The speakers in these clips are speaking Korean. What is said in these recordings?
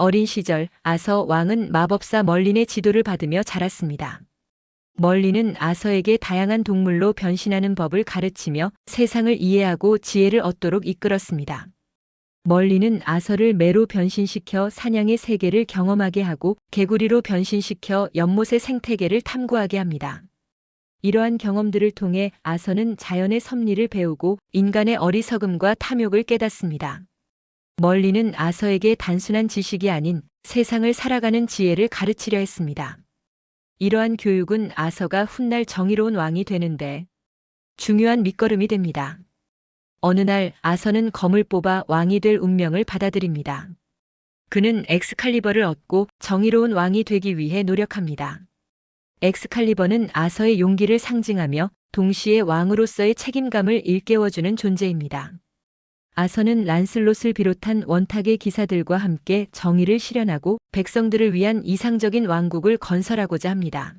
어린 시절 아서 왕은 마법사 멀린의 지도를 받으며 자랐습니다. 멀린은 아서에게 다양한 동물로 변신하는 법을 가르치며 세상을 이해하고 지혜를 얻도록 이끌었습니다. 멀린은 아서를 매로 변신시켜 사냥의 세계를 경험하게 하고 개구리로 변신시켜 연못의 생태계를 탐구하게 합니다. 이러한 경험들을 통해 아서는 자연의 섭리를 배우고 인간의 어리석음과 탐욕을 깨닫습니다. 멀리는 아서에게 단순한 지식이 아닌 세상을 살아가는 지혜를 가르치려 했습니다. 이러한 교육은 아서가 훗날 정의로운 왕이 되는데 중요한 밑거름이 됩니다. 어느 날 아서는 검을 뽑아 왕이 될 운명을 받아들입니다. 그는 엑스칼리버를 얻고 정의로운 왕이 되기 위해 노력합니다. 엑스칼리버는 아서의 용기를 상징하며 동시에 왕으로서의 책임감을 일깨워주는 존재입니다. 아서는 란슬롯을 비롯한 원탁의 기사들과 함께 정의를 실현하고 백성들을 위한 이상적인 왕국을 건설하고자 합니다.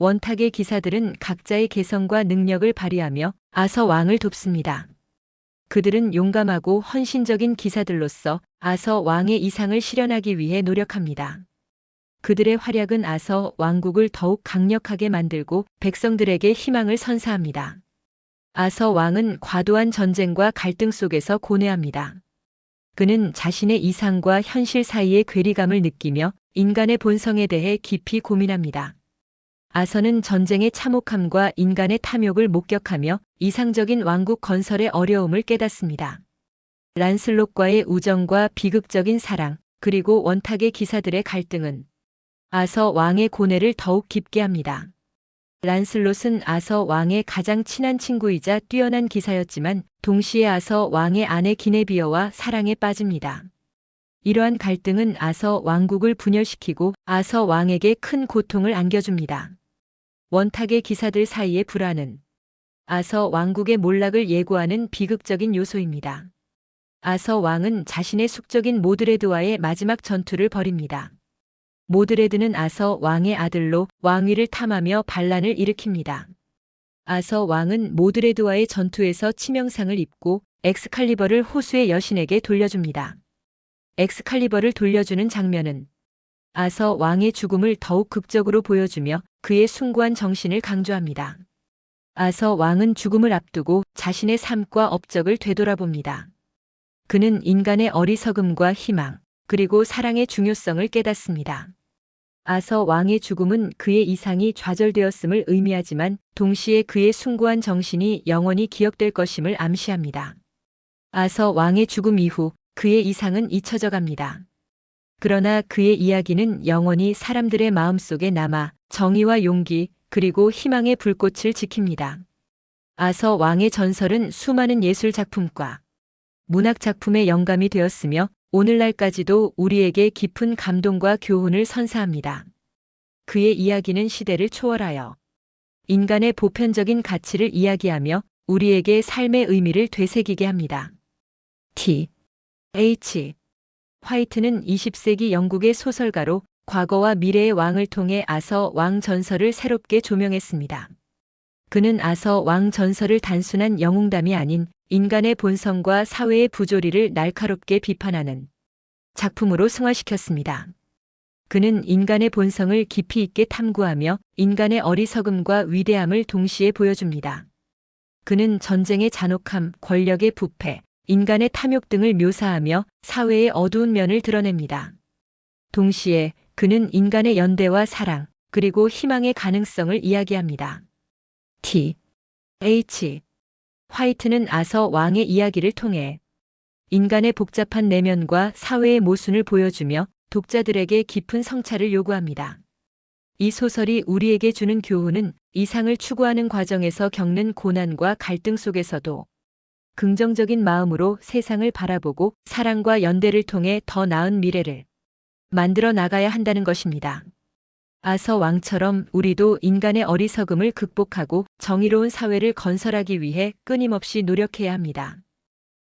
원탁의 기사들은 각자의 개성과 능력을 발휘하며 아서 왕을 돕습니다. 그들은 용감하고 헌신적인 기사들로서 아서 왕의 이상을 실현하기 위해 노력합니다. 그들의 활약은 아서 왕국을 더욱 강력하게 만들고 백성들에게 희망을 선사합니다. 아서 왕은 과도한 전쟁과 갈등 속에서 고뇌합니다. 그는 자신의 이상과 현실 사이의 괴리감을 느끼며 인간의 본성에 대해 깊이 고민합니다. 아서는 전쟁의 참혹함과 인간의 탐욕을 목격하며 이상적인 왕국 건설의 어려움을 깨닫습니다. 란슬롯과의 우정과 비극적인 사랑, 그리고 원탁의 기사들의 갈등은 아서 왕의 고뇌를 더욱 깊게 합니다. 란슬롯은 아서 왕의 가장 친한 친구이자 뛰어난 기사였지만 동시에 아서 왕의 아내 기네비어와 사랑에 빠집니다. 이러한 갈등은 아서 왕국을 분열시키고 아서 왕에게 큰 고통을 안겨줍니다. 원탁의 기사들 사이의 불안은 아서 왕국의 몰락을 예고하는 비극적인 요소입니다. 아서 왕은 자신의 숙적인 모드레드와의 마지막 전투를 벌입니다. 모드레드는 아서 왕의 아들로 왕위를 탐하며 반란을 일으킵니다. 아서 왕은 모드레드와의 전투에서 치명상을 입고 엑스칼리버를 호수의 여신에게 돌려줍니다. 엑스칼리버를 돌려주는 장면은 아서 왕의 죽음을 더욱 극적으로 보여주며 그의 숭고한 정신을 강조합니다. 아서 왕은 죽음을 앞두고 자신의 삶과 업적을 되돌아봅니다. 그는 인간의 어리석음과 희망, 그리고 사랑의 중요성을 깨닫습니다. 아서 왕의 죽음은 그의 이상이 좌절되었음을 의미하지만 동시에 그의 숭고한 정신이 영원히 기억될 것임을 암시합니다. 아서 왕의 죽음 이후 그의 이상은 잊혀져 갑니다. 그러나 그의 이야기는 영원히 사람들의 마음속에 남아 정의와 용기 그리고 희망의 불꽃을 지킵니다. 아서 왕의 전설은 수많은 예술 작품과 문학 작품의 영감이 되었으며 오늘날까지도 우리에게 깊은 감동과 교훈을 선사합니다. 그의 이야기는 시대를 초월하여 인간의 보편적인 가치를 이야기하며 우리에게 삶의 의미를 되새기게 합니다. T. H. 화이트는 20세기 영국의 소설가로 과거와 미래의 왕을 통해 아서 왕 전설을 새롭게 조명했습니다. 그는 아서 왕 전설을 단순한 영웅담이 아닌 인간의 본성과 사회의 부조리를 날카롭게 비판하는 작품으로 승화시켰습니다. 그는 인간의 본성을 깊이 있게 탐구하며 인간의 어리석음과 위대함을 동시에 보여줍니다. 그는 전쟁의 잔혹함, 권력의 부패, 인간의 탐욕 등을 묘사하며 사회의 어두운 면을 드러냅니다. 동시에 그는 인간의 연대와 사랑, 그리고 희망의 가능성을 이야기합니다. T. H. 화이트는 아서 왕의 이야기를 통해 인간의 복잡한 내면과 사회의 모순을 보여주며 독자들에게 깊은 성찰을 요구합니다. 이 소설이 우리에게 주는 교훈은 이상을 추구하는 과정에서 겪는 고난과 갈등 속에서도 긍정적인 마음으로 세상을 바라보고 사랑과 연대를 통해 더 나은 미래를 만들어 나가야 한다는 것입니다. 아서 왕처럼 우리도 인간의 어리석음을 극복하고 정의로운 사회를 건설하기 위해 끊임없이 노력해야 합니다.